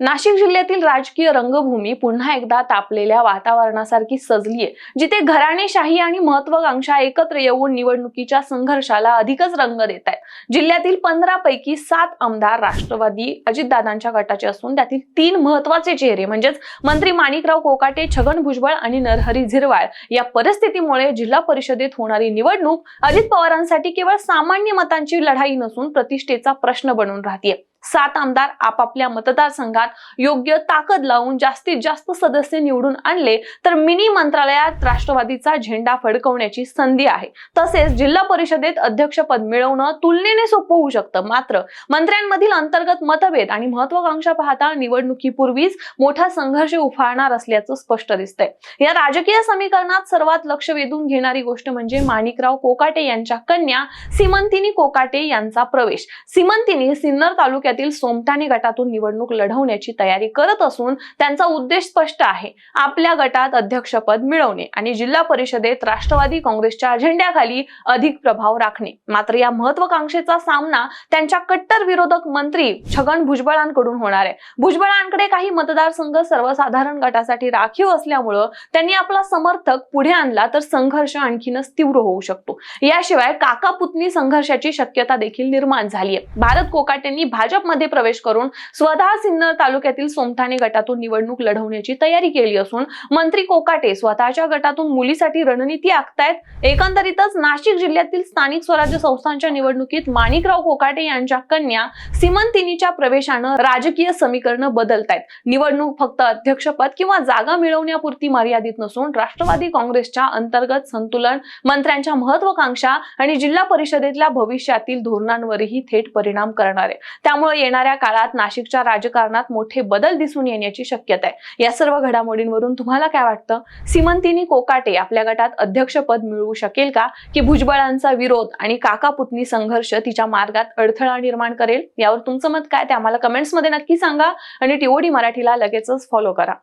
नाशिक जिल्ह्यातील राजकीय रंगभूमी पुन्हा एकदा तापलेल्या वातावरणासारखी सजलीय जिथे घराणेशाही आणि महत्वाकांक्षा एकत्र येऊन निवडणुकीच्या संघर्षाला अधिकच रंग देत आहेत जिल्ह्यातील पंधरा पैकी सात आमदार राष्ट्रवादी अजितदादांच्या गटाचे असून त्यातील तीन महत्त्वाचे चेहरे म्हणजेच मंत्री माणिकराव कोकाटे छगन भुजबळ आणि नरहरी झिरवाळ या परिस्थितीमुळे जिल्हा परिषदेत होणारी निवडणूक अजित पवारांसाठी केवळ सामान्य मतांची लढाई नसून प्रतिष्ठेचा प्रश्न बनून राहते सात आमदार आपापल्या मतदारसंघात योग्य ताकद लावून जास्तीत जास्त सदस्य निवडून आणले तर मिनी मंत्रालयात राष्ट्रवादीचा झेंडा फडकवण्याची संधी आहे. तसेच जिल्हा परिषदेत अध्यक्षपद मिळवणं तुलनेने सोपं होऊ शकतं. मात्र मंत्र्यांमधील अंतर्गत मतभेद आणि महत्वाकांक्षा पाहता निवडणुकीपूर्वीच मोठा संघर्ष उफाळणार असल्याचं स्पष्ट दिसतंय. या राजकीय समीकरणात सर्वात लक्ष वेधून घेणारी गोष्ट म्हणजे माणिकराव कोकाटे यांच्या कन्या सिमंतिनी कोकाटे यांचा प्रवेश. सिमंतिनी सिन्नर तालुक्यात तालुक्यातील सोमठाणे गटातून निवडणूक लढवण्याची तयारी करत असून त्यांचा उद्देश स्पष्ट आहे. आपल्या गटात अध्यक्षपद मिळवणे आणि जिल्हा परिषदेत राष्ट्रवादी काँग्रेसच्या झेंड्याखाली अधिक प्रभाव राखणे. मात्र या महत्वाकांक्षेचा सामना त्यांच्या कट्टर विरोधक मंत्री छगन भुजबळांकडून होणार आहे. भुजबळांकडे काही मतदारसंघ सर्वसाधारण गटासाठी राखीव असल्यामुळं त्यांनी आपला समर्थक पुढे आणला तर संघर्ष आणखीनच तीव्र होऊ शकतो. याशिवाय काका पुतणी संघर्षाची शक्यता देखील निर्माण झाली आहे भारत कोकाटेंनी भाजपमध्ये प्रवेश करून स्वतः सिन्नर तालुक्यातील सोमठाणे गटातून निवडणूक लढवण्याची तयारी केली असून मंत्री कोकाटे स्वतःच्या गटातून मुलीसाठी रणनीती आखतायत. एकंदरीतच नाशिक जिल्ह्यातील स्थानिक स्वराज्य संस्थांच्या निवडणुकीत माणिकराव कोकाटे यांच्या कन्या सिमंतिनीच्या प्रवेशानं राजकीय समीकरण बदलतायत. निवडणूक फक्त अध्यक्षपद किंवा जागा मिळवण्यापुरती मर्यादित नसून राष्ट्रवादी काँग्रेसच्या अंतर्गत संतुलन मंत्र्यांच्या महत्वाकांक्षा आणि जिल्हा परिषदेतल्या भविष्यातील धोरणांवरही थेट परिणाम करणार. आहे त्यामुळे येणाऱ्या काळात नाशिकच्या राजकारणात मोठे बदल दिसून येण्याची शक्यता आहे. या सर्व घडामोडींवरून तुम्हाला काय वाटतं? सिमंतिनी कोकाटे आपल्या गटात अध्यक्षपद मिळवू शकेल का? की भुजबळांचा विरोध आणि काकापुतनी संघर्ष तिच्या मार्गात अडथळा निर्माण करेल? यावर तुमचं मत काय? ते आम्हाला कमेंट्समध्ये नक्की सांगा आणि टीओडी मराठीला लगेचच फॉलो करा.